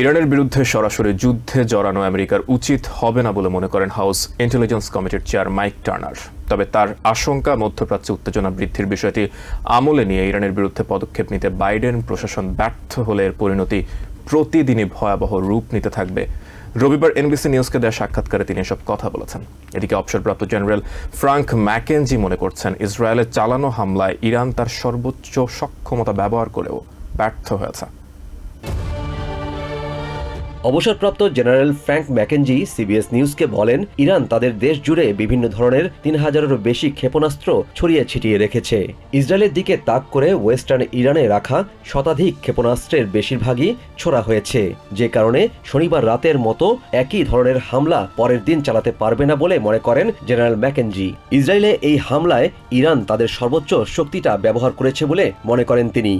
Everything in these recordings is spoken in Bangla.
ইরানের বিরুদ্ধে সরাসরি যুদ্ধে জড়ানো আমেরিকার উচিত হবে না বলে মনে করেন হাউস ইন্টেলিজেন্স কমিটির চেয়ার মাইক টার্নার। তবে তার আশঙ্কা, মধ্যপ্রাচ্যে উত্তেজনা বৃদ্ধির বিষয়টি আমলে নিয়ে ইরানের বিরুদ্ধে পদক্ষেপ নিতে বাইডেন প্রশাসন ব্যর্থ হলে এর পরিণতি প্রতিদিনই ভয়াবহ রূপ নিতে থাকবে। রবিবার এনবিসি নিউজকে দেওয়া সাক্ষাৎকারে তিনি এসব কথা বলেছেন। এদিকে অবসরপ্রাপ্ত জেনারেল ফ্রাঙ্ক ম্যাকেনজি মনে করছেন ইসরায়েলের চালানো হামলায় ইরান তার সর্বোচ্চ সক্ষমতা ব্যবহার করেও ব্যর্থ হয়েছে। অবসরপ্রাপ্ত জেনারেল ফ্র্যাঙ্ক ম্যাকেনজি সিবিএস নিউজকে বলেন, ইরান তাদের দেশ জুড়ে বিভিন্ন ধরনের তিন হাজারেরও বেশি ক্ষেপণাস্ত্র ছড়িয়ে ছিটিয়ে রেখেছে। ইসরায়েলের দিকে তাক করে ওয়েস্টার্ন ইরানে রাখা শতাধিক ক্ষেপণাস্ত্রের বেশিরভাগই ছোড়া হয়েছে। যে কারণে শনিবার রাতের মতো একই ধরনের হামলা পরের দিন চালাতে পারবে না বলে মনে করেন জেনারেল ম্যাকেনজি। ইসরায়েলে এই হামলায় ইরান তাদের সর্বোচ্চ শক্তিটা ব্যবহার করেছে বলে মনে করেন তিনি.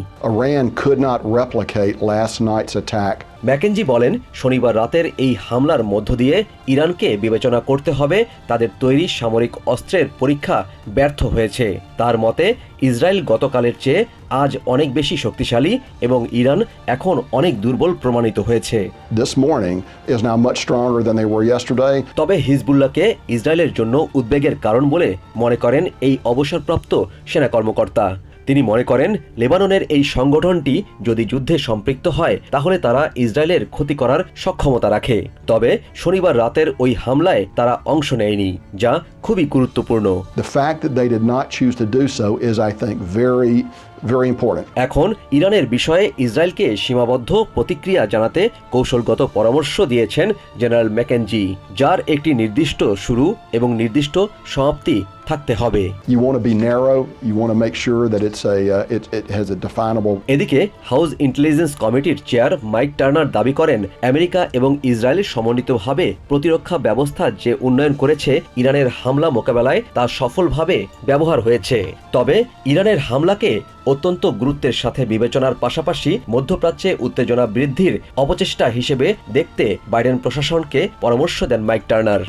ম্যাকেনজি বলেন শনিবার রাতের এই হামলার মধ্য দিয়ে ইরানকে বিবেচনা করতে হবে তাদের তৈরি সামরিক অস্ত্রের পরীক্ষা ব্যর্থ হয়েছে। তার মতে ইসরায়েল গতকালের চেয়ে আজ অনেক বেশি শক্তিশালী এবং ইরান এখন অনেক দুর্বল প্রমাণিত হয়েছে. তবে হিজবুল্লাহকে ইসরায়েলের জন্য উদ্বেগের কারণ বলে মনে করেন এই অবসরপ্রাপ্ত সেনা কর্মকর্তা। তিনি মনে করেন, লেবাননের এই সংগঠনটি যদি যুদ্ধে সম্পৃক্ত হয়, তাহলে তারা ইসরায়েলের ক্ষতি করার সক্ষমতা রাখে। তবে শনিবার রাতের ওই হামলায় তারা অংশ নেয়নি, যা খুবই গুরুত্বপূর্ণ। Very important. এখন ইরানের বিষয়ে ইসরায়েলকে সীমাবদ্ধ প্রতিক্রিয়া জানাতে কৌশলগত পরামর্শ দিয়েছেন জেনারেল ম্যাকেনজি যার একটি নির্দিষ্ট শুরু এবং নির্দিষ্ট সমাপ্তি থাকতে হবে. এদিকে হাউস ইন্টেলিজেন্স কমিটির চেয়ার মাইক টার্নার দাবি করেন আমেরিকা এবং ইসরায়েল সমন্বিতভাবে প্রতিরক্ষা ব্যবস্থা যে উন্নয়ন করেছে ইরানের হামলা মোকাবেলায় তা সফলভাবে ব্যবহার হয়েছে তবে ইরানের হামলাকে অত্যন্ত গুরুত্বের সাথে বিবেচনার পাশাপাশি মধ্যপ্রাচ্যে উত্তেজনা বৃদ্ধির অপচেষ্টা হিসেবে দেখতে বাইডেন প্রশাসনকে পরামর্শ দেন মাইক টার্নার.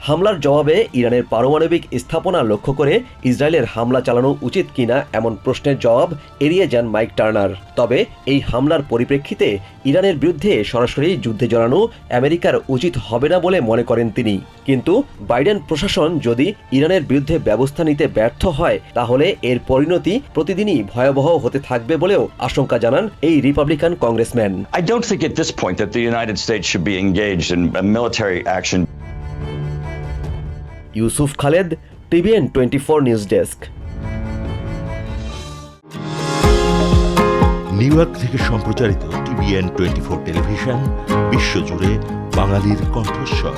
হামলার জবাবে ইরানের পারমাণবিক স্থাপনা লক্ষ্য করে ইসরায়েলের হামলা চালানো উচিত কিনা এমন প্রশ্নের জবাব এড়িয়ে যান মাইক টার্নার। তবে এই হামলার পরিপ্রেক্ষিতে ইরানের বিরুদ্ধে সরাসরি যুদ্ধে জড়ানো আমেরিকার উচিত হবে না বলে মনে করেন তিনি। কিন্তু বাইডেন প্রশাসন যদি ইরানের বিরুদ্ধে ব্যবস্থা নিতে ব্যর্থ হয় তাহলে এর পরিণতি প্রতিদিনই ভয়াবহ হতে থাকবে বলেও আশঙ্কা জানান এই Republican congressman. I don't think at this point that the United States should be engaged in military action. Yusuf Khaled TVN twenty four news desk. New York থেকে সম্প্রচারিত টিভিএন টোয়েন্টি ফোর টেলিভিশন বিশ্বজুড়ে বাঙালির কণ্ঠস্বর।